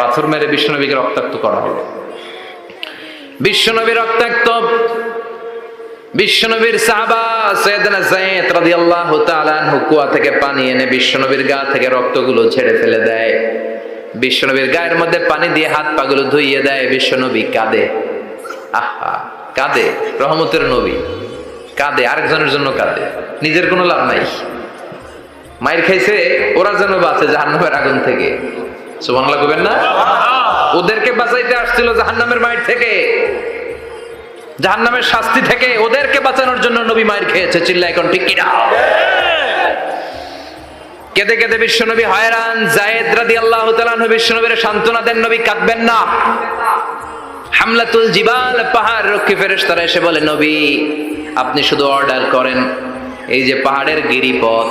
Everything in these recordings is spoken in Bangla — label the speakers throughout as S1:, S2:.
S1: পাথর মেরে বিশ্বনবীকে রক্তাক্ত করা হলো। বিশ্বনবী রক্তাক্ত। বিশ্বনবীর সাহাবা সৈয়দনা যায়েদ রাদিয়াল্লাহু তাআলা আনহু কুয়া থেকে পানি এনে বিশ্বনবীর গা থেকে রক্তগুলো ছেড়ে ফেলে দেয়। বিশ্বনবীর গায়ের মধ্যে পানি দিয়ে হাত পাগুলো ধুইয়ে দেয়। বিশ্বনবী কাঁদে। আহা, কাঁদে। রহমতের নবী। কাঁদে, আরেকজনের জন্য কাঁদে। নিজের কোনো লাভ নাই। মায়ের খাইছে, ওরা যেন বাঁচে জাহান্নামের আগুন থেকে। ওদেরকে বাঁচাইতে আসছিল জাহান্নামের মায়ের থেকে। জাহান্নামের শাস্তি থেকে ওদেরকে বাঁচানোর জন্য নবী মায়ের খেয়েছে চিল্লা এখন ঠিক কিনা? কেঁদে কেঁদে বিশ্বনবী হয়রান, জায়েদ রাদি আল্লাহ বিশ্বনবীর সান্ত্বনা দেন, নবী কাঁদবেন না। হামলাতুল জিবাল, পাহাড় রক্ষী ফেরেশতারা এসে বলে, নবী, আপনি শুধু অর্ডার করেন, এই যে পাহাড়ের গিরিপথ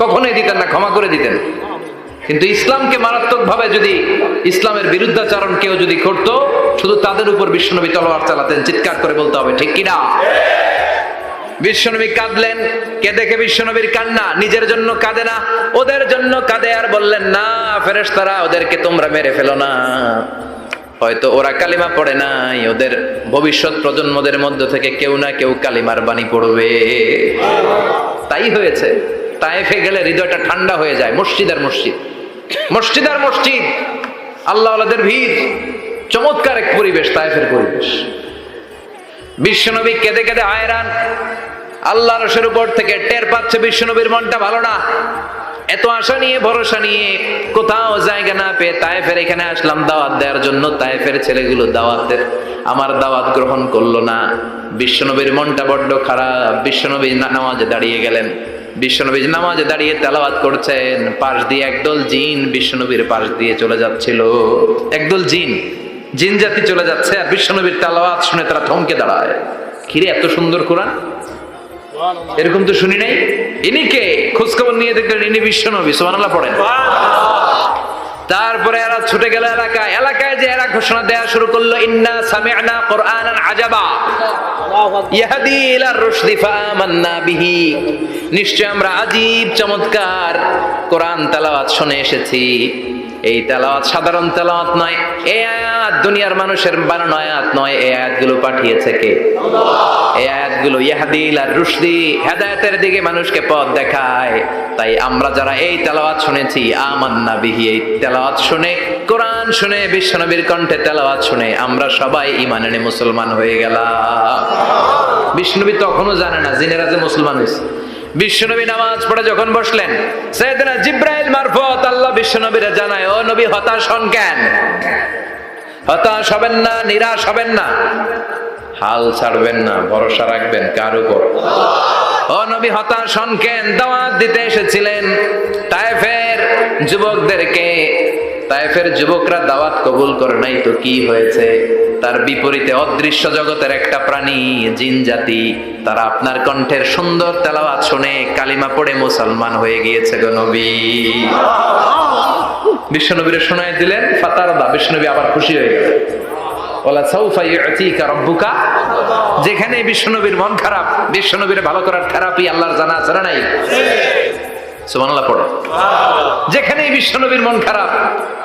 S1: কখনোই দিতেন না, ক্ষমা করে দিতেন। কিন্তু ইসলামকে মারাত্মক ভাবে যদি ইসলামের বিরুদ্ধাচারণ কেউ যদি করত, শুধু তাদের উপর বিশ্বনবী তলোয়ার চালাতেন, চিৎকার করে বলতে হবে, ঠিক কিনা? বিশ্বনবী কাঁদলেন, কে দেখে বিশ্বনবীর কান্না? নিজের জন্য কাঁদে না, ওদের জন্য কাঁদে, আর বললেন, না, ফেরেশতারা, ওদেরকে তোমরা মেরে ফেলো না। হয়তো ওরা কালিমা পড়ে নাই, ওদের ভবিষ্যৎ প্রজন্মদের মধ্য থেকে কেউ না কেউ কালিমার বাণী পড়বে। তাই হয়েছে। তাইফে গেলে হৃদয়টা ঠান্ডা হয়ে যায় মসজিদ আর মসজিদ। মসজিদ আর মসজিদ আল্লাহ আল্লাহদের ভিড়, চমৎকার এক পরিবেশ তাইফের পরিবেশ। বিশ্বনবী কেঁদে কেঁদে হায়রান আল্লাহ রসের উপর থেকে টের পাচ্ছে বিশ্বনবীর মনটা ভালো না। এত আশা নিয়ে, ভরসা নিয়ে কোথাও জায়গা না পেয়ে তায়েফের এখানে আসলাম, দাওয়াত দেওয়ার জন্য তায়েফের ছেলেগুলো দাওয়াতের আমার দাওয়াত গ্রহণ করল না। বিশ্বনবীর মনটা বড্ড খারাপ, বিশ্বনবী নামাজে দাঁড়িয়ে গেলেন। বিশ্বনবী নামাজে দাঁড়িয়ে তেলাবাদ করছেন, পাশ দিয়ে একদল জিন বিশ্বনবীর পাশ দিয়ে চলে যাচ্ছিল। একদল জিন জিন জাতি চলে যাচ্ছে আর বিশ্বনবীর তেলাবাদ শুনে তারা থমকে দাঁড়ায়। কিরে, এত সুন্দর কোরআন? এরকম তো শুনি নাই? ইনি কে? খোঁজখবর নিয়ে দেখলেন ইনি বিশ্বনবী সোমানাল্লাহ পড়েন। তারপরে এরা ছুটে গেল এলাকায়। এলাকায় যে এরা ঘোষণা দেওয়া শুরু করল, ইন্না সামিআনা কোরআনান আজাবা। ইয়াহদি ইলা রুশদি ফামান্না বিহি। নিশ্চয় আমরা আজীব চমৎকার কোরআন তেলাওয়াত শুনে এসেছি। এই তেলাওয়াত সাধারণ তেলাওয়াত নয়, এই আয়াত দুনিয়ার মানুষের বানানো আয়াত নয়, এই আয়াতগুলো পাঠিয়েছে কে? এই আয়াতগুলো ইয়াহদিল আর রুশদি হেদায়েতের দিকে মানুষকে পথ দেখায়। তাই আমরা যারা এই তেলাওয়াত শুনেছি, আমান্না বিহি, এই তেলাওয়াত শুনে, কোরআন শুনে, বিশ্বনবীর কণ্ঠে তেলাওয়াত শুনে, আমরা সবাই ইমান এনে মুসলমান হয়ে গেলাম। বিষ্ণুবী তখনও জানে না জিনেরা যে মুসলমান হয়েছে। বিশ্বনবী নামাজ পড়ে যখন বসলেন, সৈয়দনা জিব্রাইল মারফত আল্লাহ বিশ্বনবীরা জানায়, ও নবী, হতাশ হন কেন? হতাশ হবেন না, নিরাশ হবেন না। হাল ছাড়বেন না, ভরসা রাখবেন কার উপর? ও নবী, হতাশ হন কেন? দাওয়াত দিতে এসেছিলেন, তায়েফের যুবকদেরকে তায়েফের যুবকরা দাওয়াত কবুল করে নাই, তো কি হয়েছে? তার বিপরীতে অদৃশ্য জগতের একটা প্রাণী, জিন জাতি, তারা আপনার কণ্ঠের সুন্দর তেলাওয়াত শুনে কালিমা পড়ে মুসলমান হয়ে গিয়েছে গো নবী। বিশ্বনবীরে শোনায় দিলেন, ফাতারদা, বিশ্বনবী আবার খুশি হয়ে গেলেন। ওলা সাউফা ইউতিকা যেখানে বিশ্বনবীর মন খারাপ, বিশ্বনবীর ভালো করার থেরাপি আল্লাহর জানা আছে না নাই। সুবহানাল্লাহ পড়ো। যেখানে বিশ্বনবীর মন খারাপ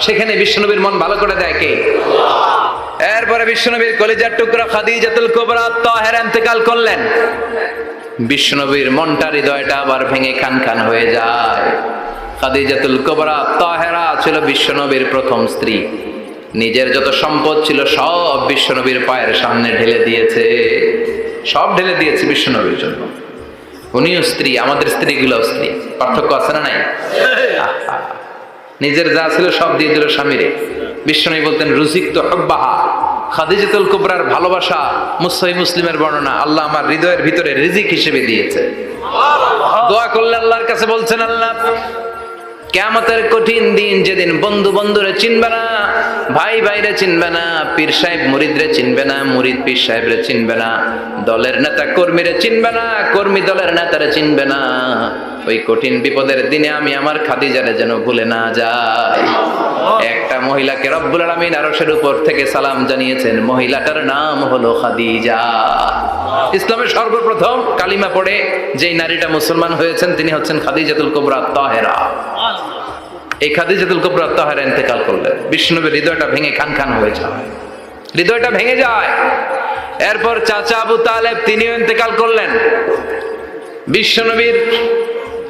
S1: সেখানে বিশ্বনবীর মন ভালো করে দেয় কে? এরপরে বিশ্বনবীর কলিজার টুকরা খাদিজাতুল কুবরা তাহের ইন্তেকাল করলেন। বিশ্বনবীর মনটা হৃদয়টা আবার ভেঙে খান খান হয়ে যায়। খাদিজাতুল কুবরা তাহেরা ছিল বিশ্বনবীর প্রথম স্ত্রী। নিজের যত সম্পদ ছিল সব বিশ্বনবীর পায়ের সামনে ঢেলে দিয়েছে। সব ঢেলে দিয়েছে বিশ্বনবীর জন্য। উনিও স্ত্রী, আমাদের স্ত্রীগুলো স্ত্রী। পার্থক্য আছে না নাই? নিজের যা ছিল সব দিয়ে দিল স্বামীরে। বিশ্বনবী বলতেন রুজিক তো হব্বাহা। খাদিজাতুল কুবরার ভালোবাসা মুসই মুসলিমের বর্ণনা। আল্লাহ আমার হৃদয়ের ভিতরে রিজিক হিসেবে দিয়েছে। দোয়া করলে আল্লাহর কাছে বলছেন, আল্লাহ কেমতের কঠিন দিন যেদিন বন্ধু বন্ধুরে চিনবে না ভাই ভাইরে চিনবে না পীর সাহেব মুরিদরে চিনবে না মুরিদ পীর সাহেবরে চিনবে না দলের নেতা কর্মীরে চিনবে না কর্মী দলের নেতারে চিনবে না। ওই কঠিন বিপদের দিনে আমি আমার খাদিজারে যেন ভুলে না যাই। একটা মহিলাকে রব্বুল আলামিন আরশের উপর থেকে সালাম জানিয়েছেন মহিলাটার নাম হলো খাদিজা। ইসলামের সর্বপ্রথম কালিমা পড়ে যেই নারীটা মুসলমান হয়েছেন তিনি হচ্ছেন খাদিজাতুল কুবরা তাহেরা। এই খাদিজাতুল কুবরা তাহেরা ইন্তেকাল করলেন। বিষ্ণুনবীর হৃদয়টা ভেঙে খান খান হয়ে যায়। হৃদয়টা ভেঙে যায়। এরপর চাচা আবু তালেব তিনিও ইন্তেকাল করলেন। বিশ্বনবীর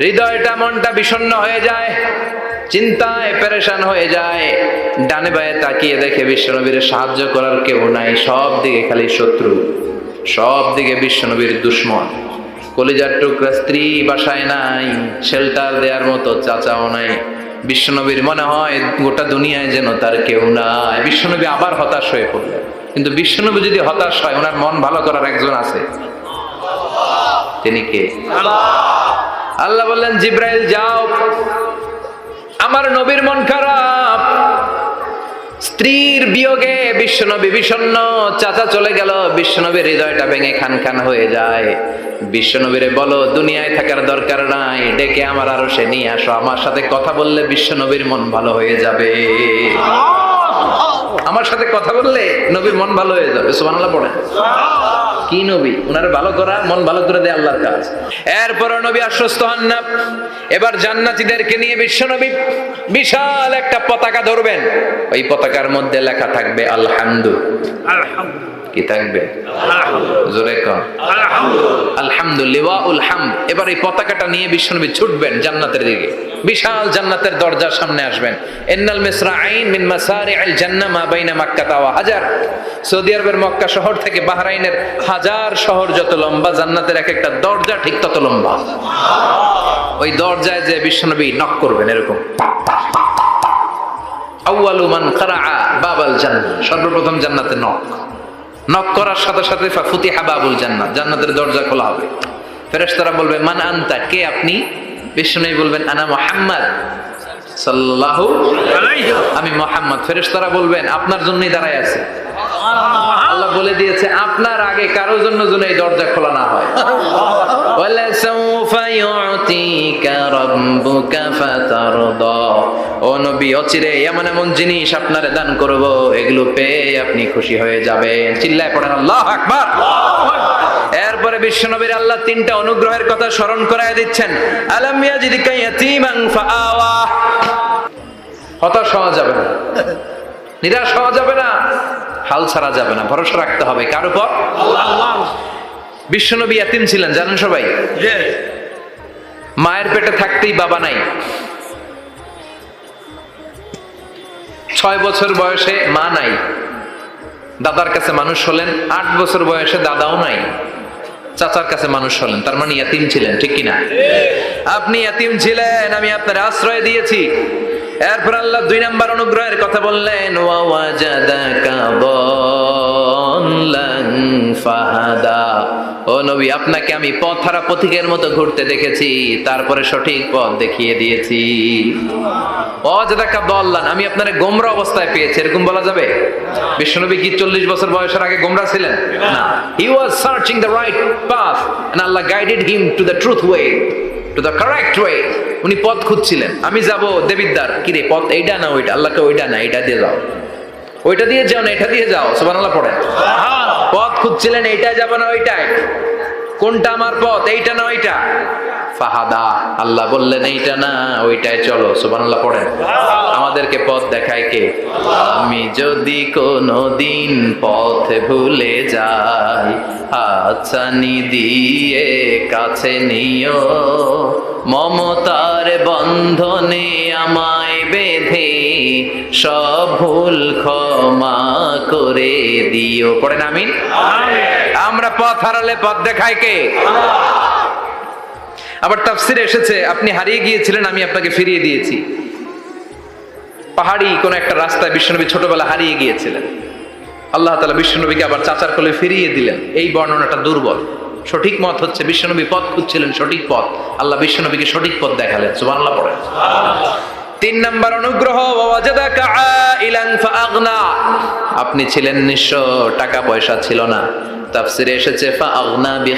S1: হৃদয়টা মনটা বিষণ্ণ হয়ে যায়, চিন্তায় পেরেশান হয়ে যায়। ডানে বায়ে তাকিয়ে দেখে বিশ্বনবীর সাহায্য করার কেউ নাই, সব দিকে খালি শত্রু, সব দিকে বিশ্বনবীর দুশ্মন। কলিজার টুকরা স্ত্রী বাসায় নাই শেল্টার দেওয়ার মতো চাচাও নাই। বিশ্বনবীর মনে হয় গোটা দুনিয়ায় যেন তার কেউ নাই। বিশ্বনবী আবার হতাশ হয়ে পড়লেন। কিন্তু বিশ্বনবী যদি হতাশ হয়, ওনার মন ভালো করার একজন আছে। তিনি কে? আল্লাহ। বললেন, জিব্রাইল, যাও। আমার নবীর মন খারাপ। স্ত্রীর বিয়োগে বিশ্বনবী বিষণ্ণ, চাচা চলে গেল, বিশ্বনবীর হৃদয়টা ভেঙে খান খান হয়ে যায়। বিশ্বনবীরে বলো, দুনিয়ায় থাকার দরকার নাই, ডেকে আমার আরও সে নিয়ে আসো, আমার সাথে কথা বললে বিশ্বনবীর মন ভালো হয়ে যাবে। আমার সাথে কথা বললে নবীর মন ভালো হয়ে যাবে সুবহানাল্লাহ পড়েন কি নবী? উনার ভালো করা মন ভালো করে দেয় আল্লাহর কাজ। এরপর নবী আশ্বস্ত হন না। এবার জান্নাতীদেরকে নিয়ে বিশ্ব নবী বিশাল একটা পতাকা ধরবেন। ওই পতাকার মধ্যে লেখা থাকবে আলহামদু। কি থাকবে? জোরে আলহামদুলিল্লাহ। হামদ এবার এই পতাকাটা নিয়ে বিশ্বনবী ছুটবেন জান্নাতের দিকে। বিশাল জান্নাতের দরজার সামনে আসবেন। এন্নাল মিসরা আইন মিন মাসারি আল জান্নাহ মা বাইনা মাক্কা তাওয়া হাজার। সৌদি আরবের মক্কা শহর থেকে বাহরাইনের হাজার শহর যত লম্বা, জান্নাতের এক একটা দরজা ঠিক তত লম্বা। ওই দরজায় যে বিশ্বনবী নক করবেন এরকম। আউয়ালু মান কারাআ বাবাল জান্নাহ, সর্বপ্রথম জান্নাতে নক নক করার সাথে সাথে ফুতিহা বাবুল জান্নাত জান্নাতের দরজা খোলা হবে। ফেরেশতারা বলবে, মান আনতা? কে আপনি? বিষ্ণু বলবেন আনা মোহাম্মদ আমি মোহাম্মদ বলবেন আপনার জন্যই দাঁড়ায় আছে। আল্লাহ বলে দিয়েছে আপনার আগে কারোর জন্য এই দরজা খোলা না হয়। এমন এমন জিনিস দান এগুলো পেয়ে আপনি খুশি হয়ে যাবেন। চিল্লায় পড়েন আল্লাহ আকবার। এরপরে বিশ্বনবীর আল্লাহ তিনটা অনুগ্রহের কথা স্মরণ করায় দিচ্ছেন। আলাম ইয়াজিদিকা ইয়াতীমান ফাআওয়া। হতাশ হওয়া যাবে না। নিরাশ হওয়া যাবে না। হাল ছাড়া যাবে না। ভরসা রাখতে হবে। কার উপর? বিশ্বনবী এতিম ছিলেন, জানেন সবাই? মায়ের পেটে থাকতেই বাবা নাই। ছয় বছর বয়সে মা নাই। দাদার কাছে মানুষ হলেন। আট বছর বয়সে দাদাও নাই। চাচার কাছে মানুষ হলেন, তার মানে ইয়াতিম ছিলেন, ঠিক কিনা? আপনি ইয়াতিম ছিলেন, আমি আপনার আশ্রয় দিয়েছি। এরপর আল্লাহ দুই নাম্বার অনুগ্রহের কথা বললেন, ওয়া ওয়াজাদাকা দাল্লান ফাহাদা। নবী, আপনাকে আমি পথহারা পথিকের মতো ঘুরতে দেখেছি, তারপরে সঠিক পথ দেখিয়ে দিয়েছি। আমি আপনার গোমরা অবস্থায় পেয়েছি, এরকম বলা যাবে? বিশ্বনবী কি চল্লিশ বছর বয়সের আগে গোমরা ছিলেন? He was searching the right path Allah guided him to the truth way to the correct way উনি পথ খুঁজছিলেন। আমি যাব দেবিদ্দার কি রে পথ এইটা না ওইটা আল্লাহকে ওইটা না এইটা দিয়ে যাও। ওইটা দিয়ে যাও না এটা দিয়ে যাও সুবহানাল্লাহ পড়ে পথ খুঁজছিলেন এইটাই যাব না ওইটাই। কোনটা আমার পথ এইটা না ওইটা? ফাহাদা আল্লাহ বললেন এইটা না ওইটাই চলো সুবহানাল্লাহ পড়েন। আমাদেরকে পথ দেখায় কে? আমি যদি কোনো দিন পথ ভুলে যাই হাতছানি দিয়ে কাছে নিও মমতার বন্ধনে আমায় বেঁধে সব ভুল ক্ষমা করে দিও। পড়েন আমিন? আমরা পথ হারালে পথ দেখায় কে? আবার তাফসিরে এসেছে, আপনি হারিয়ে গিয়েছিলেন, আমি আপনাকে ফিরিয়ে দিয়েছি। পাহাড়ি কোন একটা রাস্তায় বিশ্বনবী ছোটবেলা হারিয়ে গিয়েছিলেন। আল্লাহ তালা বিশ্বনবীকে আবার চাচার কোলে ফিরিয়ে দিলেন। এই বর্ণনাটা দুর্বল। সঠিক মত হচ্ছে বিশ্বনবী পথ খুঁজছিলেন, সঠিক পথ। আল্লাহ বিশ্বনবীকে সঠিক পথ দেখালেন। সুবহানাল্লাহ পড়েন। তিন নাম্বার অনুগ্রহ আপনি ছিলেন নিঃস্ব টাকা পয়সা ছিল না। তাফসিরে এসেছে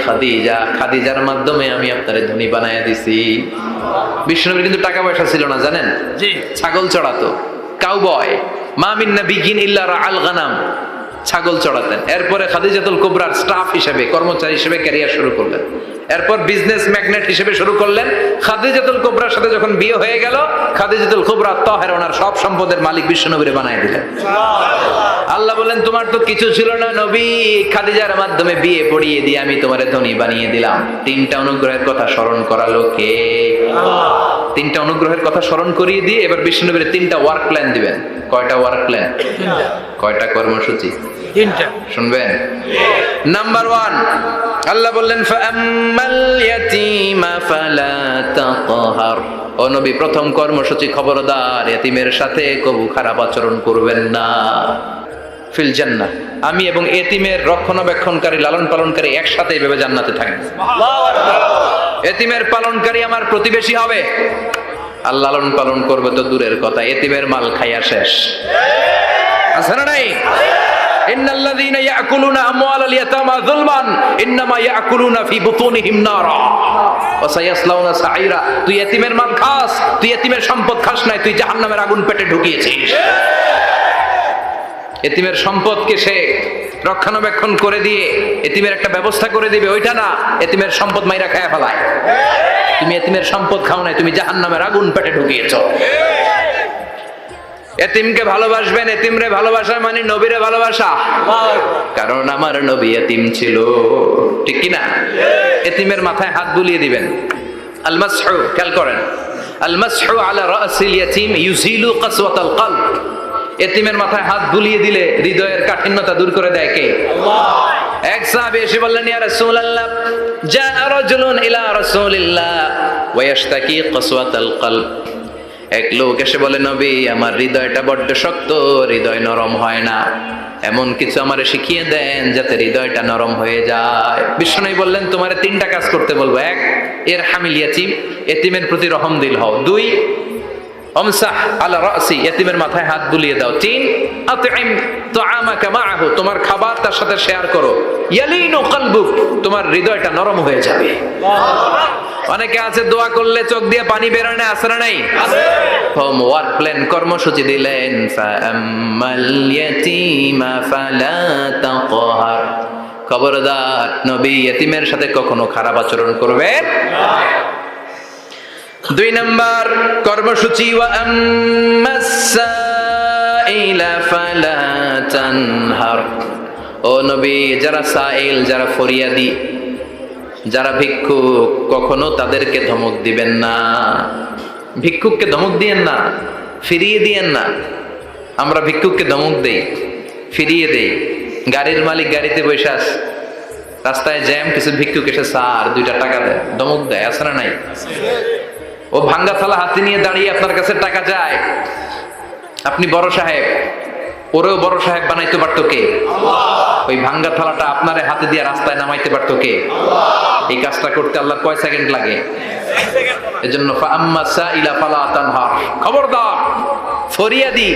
S1: খাদিজা খাদিজার মাধ্যমে আমি আপনারে ধনী বানায়া দিছি। বিষ্ণুনবীর কিন্তু টাকা পয়সা ছিল না জানেন?
S2: জি।
S1: ছাগল চড়াতো। কাউবয় মা মিন নাবিয়িন ইল্লা গানাম। ছাগল চড়াতেন। এরপরে খাদিজাতুল কুবরার স্টাফ হিসেবে কর্মচারী হিসেবে ক্যারিয়ার শুরু করলেন। এরপর বিজনেস ম্যাগনেট হিসেবে শুরু করলেন। খাদিজাতুল কুবরার সাথে যখন বিয়ে হয়ে গেল খাদিজাতুল কুবরা তহের ওনার সব সম্পদের মালিক বিশ্বনবীরে বানায় দিলেন। আল্লাহ বলেন তোমার তো কিছু ছিল না নবী। খাদিজার মাধ্যমে বিয়ে পড়িয়ে দিয়ে আমি তোমারে ধনী বানিয়ে দিলাম। তিনটা অনুগ্রহের কথা স্মরণ করালো কে? তিনটা অনুগ্রহের কথা স্মরণ করিয়ে দিয়ে এবার বিষ্ণুনবীর তিনটা ওয়ার্ক প্ল্যান দিবেন। কয়টা ওয়ার্ক প্ল্যান কয়টা কর্মসূচি?
S2: তিনটা।
S1: শুনবেন? নাম্বার ওয়ান আল্লাহ বললেন ও নবী, প্রথম কর্মসূচি খবরদার, এতিমের সাথে কবু খারাপ আচরণ করবেন না। ফিল জান্নাহ। আমি এবং এতিমের রক্ষণাবেক্ষণকারী লালন পালনকারী একসাথে এইভাবে জান্নাতে থাকবে এতিমের পালনকারী আমার প্রতিবেশী হবে। আর লালন পালন করবে তো দূরের কথা, এতিমের মাল খাইয়া শেষ। আছে না নাই? সম্পদ খাস তুই জাহান্নামের আগুন পেটে ঢুকিয়েছিস। এতিমের সম্পদকে সে রক্ষণাবেক্ষণ করে দিয়ে, এতিমের একটা ব্যবস্থা করে দিবে, ওইটা না, এতিমের সম্পদ মাইরা খায় ফেলায়। তুমি এতিমের সম্পদ খাও নাই, তুমি জাহান্নামের আগুন পেটে ঢুকিয়েছো। এতিমকে ভালোবাসবেন এতিমরে ভালোবাসা মানে নবীরে ভালোবাসা। কারণ আমার নবী এতিম ছিল। ঠিক কি না এতিমের মাথায় হাত বুলিয়ে দিবেন। আলমাসহু খেয়াল করেন। আলমাসহু আলা রাসিল ইয়াতিম ইউজিলু কাসওয়াতাল কলব। এতিমের মাথায় হাত বুলিয়ে দিলে হৃদয়ের কাঠিন্যতা দূর করে দেয় কে? এক সাহাবী এসে বললেন ইয়া রাসূলুল্লাহ জা রাজুলুন ইলা রাসূলিল্লাহ ওয়া ইয়াশতাকি কাসওয়াতাল কলব। এক লোক এসে বলে, নবী, আমার হৃদয়টা বড্ড শক্ত, হৃদয় নরম হয় না। এমন কিছু আমারে শিখিয়ে দেন যাতে হৃদয়টা নরম হয়ে যায়। বিষ্ণু বললেন, তোমার তিনটা কাজ করতে বলব। এক, এর হামিল ইয়াতিম, এতিমের প্রতি রহম দিল হও। দুই হাত বুলিয়ে দাও। সাথে শেয়ার করো। তোমার হৃদয়টা নরম হয়ে যাবে। অনেকে আছে, দোয়া করলে চোখ দিয়ে পানি না নাই? হোম ওয়ার্ক কর্মসূচি দিলেন খবরদার নবী, ইয়েতিমের সাথে কখনো খারাপ আচরণ করবেন দুই নম্বর কর্মসূচি ও নবী, যারা সাইল, যারা ফরিয়াদি, যারা ভিক্ষুক, কখনো তাদেরকে ধমক দিবেন না। ভিক্ষুককে ধমক দিয়েন না, ফিরিয়ে দিয়েন না। আমরা ভিক্ষুককে ধমক দেই, ফিরিয়ে দেই। গাড়ির মালিক গাড়িতে বসে রাস্তায় জ্যাম, কিছু ভিক্ষুক এসে সার দুইটা টাকা দেয় ধমক দেয় না নাই? ও ভাঙ্গা থালা হাতে নিয়ে দাঁড়িয়ে আপনার কাছে টাকা যায় আপনি বড় সাহেব ওরেও বড় সাহেব বানাইতে পারতো কে? ওই ভাঙ্গা থালাটা আপনার হাতে দিয়ে রাস্তায় নামাইতে পারতো কে? এই কাজটা করতে আল্লাহ কয় সেকেন্ড লাগে? এজন্য খবরদার ফরিয়াদি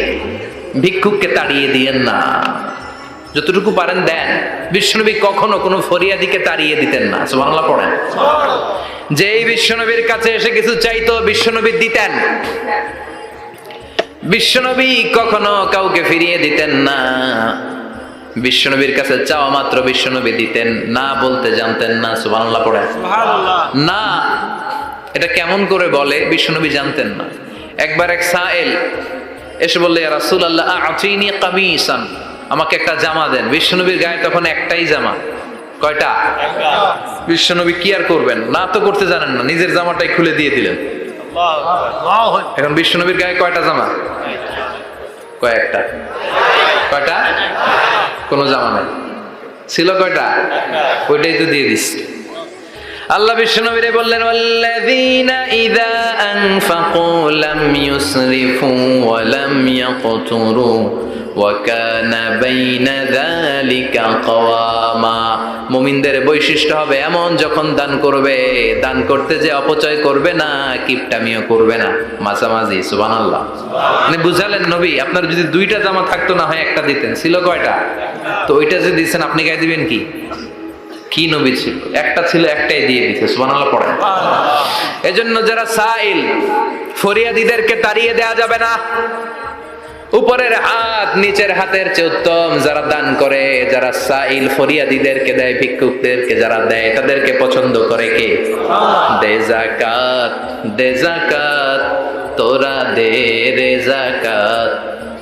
S1: ভিক্ষুককে তাড়িয়ে দিয়েন না। যতটুকু পারেন দেন। বিষ্ণুনবী কখনো কোনো ফরিয়াদিকে তাড়িয়ে দিতেন না। সুবহানাল্লাহ পড়েন। যেই বিশ্বনবীর কাছে এসে কিছু চাইতো বিশ্বনবী দিতেন। বিশ্বনবী কখনো কাউকে ফিরিয়ে দিতেন না। বিশ্বনবীর কাছে চাওয়া মাত্র বিশ্বনবী দিতেন না বলতে জানতেন না সুবহানাল্লাহ পড়ে। না এটা কেমন করে বলে বিশ্বনবী জানতেন না। একবার এক সায়েল এসে বললে রাসূল আল্লাহ আতিনি কামিসান। আমাকে একটা জামা দেন। বিশ্বনবীর গায়ে তখন একটাই জামা। কয়টা? বিশ্বনবী কি আর করবেন? না তো করতে জানেন না, নিজের জামাটাই খুলে দিয়ে দিলেন। এখন বিশ্বনবীর গায়ে কয়টা জামা? কয়েকটা। কয়টা? কোনো জামা নাই। ছিল কয়টা? ওইটাই তো দিয়ে দিস। আল্লাহ বিশ্বনবীরে বললেন, ওয়াল্লাযীনা ইযা আনফাকু লাম ইউসরিফু ওয়া লাম ইয়াকতুরু। ওয়াকান বাইনা যালিকা কাওয়ামা। মুমিনদের বৈশিষ্ট্য হবে এমন যখন দান করবে দান করতে যে অপচয় করবে না কিপটামিও করবে না। মাঝামাঝি সুবহানাল্লাহ। মানে বুঝালেন নবী আপনার যদি দুইটা জামা থাকতো না হয় একটা দিতেন। ছিল কয়টা? তো ওইটা যে দিচ্ছেন আপনি গায়ে দিবেন কি? কি নবী ছিল? একটা ছিল একটাই দিয়ে দিতে সুবহানাল্লাহ পড়ে এজন্য যারা সাইল ফরিয়াদিদেরকে তাড়িয়ে দেয়া যাবে না। উপরের হাত নিচের হাতের চেয়ে উত্তম। যারা দান করে যারা সাইল ফরিয়াদিদেরকে দেয় ভিক্ষুকদেরকে যারা দেয় তাদেরকে পছন্দ করে কে? দে জাকাত দে জাকাত তোরা দে রে জাকাত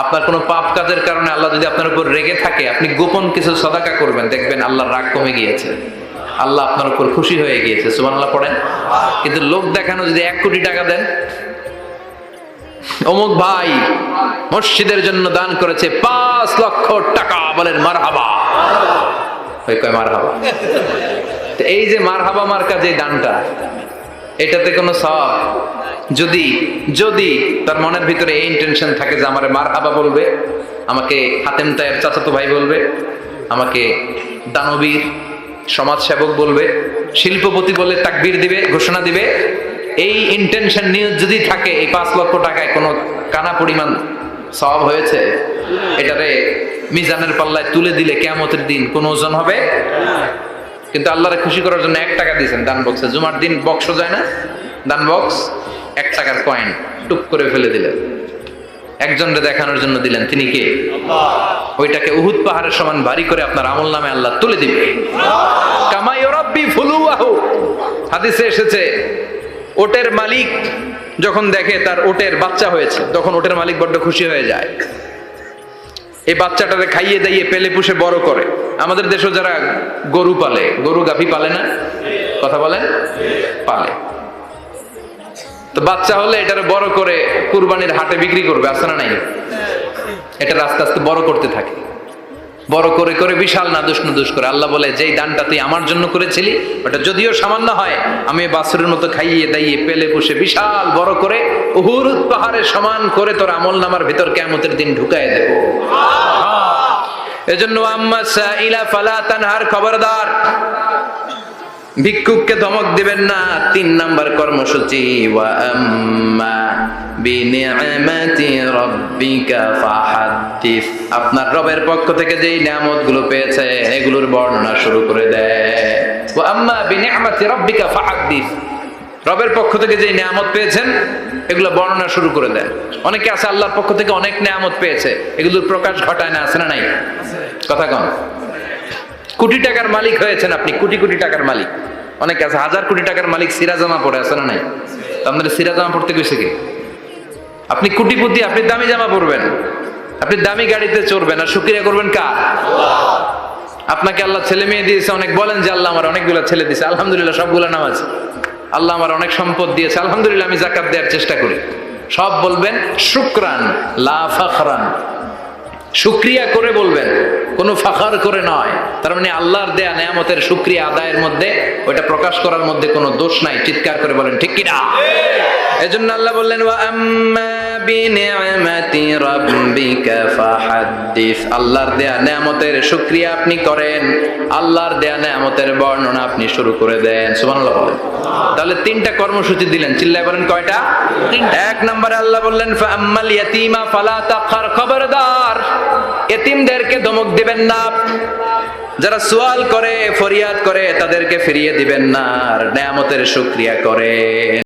S1: আপনার কোনো পাপ কাজের কারণে আল্লাহ যদি আপনার উপর রেগে থাকে, আপনি গোপন কিছু সদাকা করবেন, দেখবেন আল্লাহর রাগ কমে গিয়েছে। আল্লাহ আপনার উপর খুশি হয়ে গিয়েছে সুমান আল্লাহ পড়েন। কিন্তু লোক দেখানো যদি এক কোটি টাকা দেন, অমুক ভাই মসজিদের জন্য দান করেছে পাঁচ লক্ষ টাকা, বলেন মার হাবা মার হাবা এই যে মার হাবা মার্কা যে দানটা এটাতে কোনো সব যদি যদি তার মনের ভিতরে এই ইন্টেনশন থাকে যে আমার মার হাবা বলবে, আমাকে হাতেম তায়ের চাচাতো ভাই বলবে, আমাকে দানবীর সমাজসেবক বলবে, শিল্পপতি বলে তাকবির দিবে, ঘোষণা দিবে, এই ইন্টেনশন নিয়ে যদি থাকে এই পাঁচ লক্ষ টাকায় কোনো কানা পরিমাণ সব হয়েছে, এটারে মিজানের পাল্লায় তুলে দিলে কেমতের দিন কোন ওজন হবে? কিন্তু আল্লাহরে খুশি করার জন্য এক টাকা দিয়েছেন দান বক্সে। জুমার দিন বক্স যায় না? দান বক্স এক টাকার কয়েন টুক করে ফেলে দিলেন। একজনকে দেখানোর জন্য দিলেন তিনি কে? ওইটাকে উহুদ পাহাড়ের সমান ভারী করে আপনার আমল নামে আল্লাহ তুলে দিবে। কামাই ফুলুয়াহু। হাদিসে এসেছে ওটের মালিক যখন দেখে তার ওটের বাচ্চা হয়েছে তখন ওটের মালিক বড্ড খুশি হয়ে যায়। এই বাচ্চাটাকে খাইয়ে দাইয়ে পেলে পুষে বড় করে। আমাদের দেশে যারা গরু পালে, গরু গাভী পালে না? কথা বলেন? পালে। তো বাচ্চা হলে এটারে বড় করে কুরবানির হাটে বিক্রি করবে, আছে না নাই? এটা আস্তে আস্তে বড় করতে থাকে। বড় করে করে বিশাল নাদুস নাদুস করে। আল্লাহ বলে, যেই দানটা তুই আমার জন্য করেছিলি, ওটা যদিও সামান্য হয়, আমি বাসুরের মতো খাইয়ে দাইয়ে পেলে বসে বিশাল বড় করে উহুর পাহাড়ে সমান করে তোর আমল নামার ভিতর কেমতের দিন ঢুকায় দেব। এজন্য আম্মা সাইলা ফালা তানহার খবরদার। ভিক্ষুককে ধমক দিবেন না, তিন নাম্বার কর্মসূচি। আপনার রবের পক্ষ থেকে যেই নিয়ামতগুলো পেয়েছে এগুলোর বর্ণনা শুরু করে দেয়। ওয়া আম্মা বিনিআমাতি রাব্বিকা ফাহাদ্দিস। রবের পক্ষ থেকে যে নিয়ামত পেয়েছেন, এগুলো বর্ণনা শুরু করে দেন। অনেকে আছে আল্লাহর পক্ষ থেকে অনেক নিয়ামত পেয়েছে এগুলোর প্রকাশ ঘটায় না, আছে না নাই? কথা কন। কোটি টাকার মালিক হয়েছেন আপনি, কোটি কোটি টাকার মালিক। অনেকে আছে, হাজার কোটি টাকার মালিক সিরাজামা পরে, আছে না নাই? আপনাদের সিরা জামা পড়তে গেছে কি? আপনি কোটি কোটিপতি, আপনি দামি জামা পরবেন। আপনি দামি গাড়িতে চড়বেন, আর শুক্রিয়া করবেন কার? আপনাকে আল্লাহ ছেলে মেয়ে দিয়েছে, অনেক বলেন যে আল্লাহ আমার অনেকগুলো ছেলে দিয়েছে। আলহামদুলিল্লাহ, সবগুলো নামাজ। আল্লাহ আমার অনেক সম্পদ দিয়েছে আলহামদুলিল্লাহ আমি জাকাত দেওয়ার চেষ্টা করি। সব বলবেন শুক্রান লাফাখরান সুক্রিয়া শুক্রিয়া করে বলবেন কোনো ফাখার করে নয়। তার মানে আল্লাহর দেয়া নেয়ামতের সুক্রিয়া আদায়ের মধ্যে ওইটা প্রকাশ করার মধ্যে কোনো দোষ নাই। চিৎকার করে বলেন ঠিক কিনা এজন্য আল্লাহ বললেন ওয়া আম্মা বিনিআমাতি রাব্বিকা ফাহাদ্দিস। আল্লাহর দেয়া নেয়ামতের শুকরিয়া আপনি করেন আল্লাহর দেয়া নেয়ামতের বর্ণনা আপনি শুরু করে দেন। সুবহানাল্লাহ বলেন। তাহলে তিনটা কর্মসূচি দিলেন চিল্লায় বলেন কয়টা? এক নম্বরে আল্লাহ বললেন ফাআম্মাল ইয়াতীমা ফালা খবরদার। এতিমদেরকে ধমক দিবেন না। যারা সোয়াল করে ফরিয়াদ করে তাদেরকে ফিরিয়ে দিবেন না। আর নেয়ামতের শুকরিয়া করে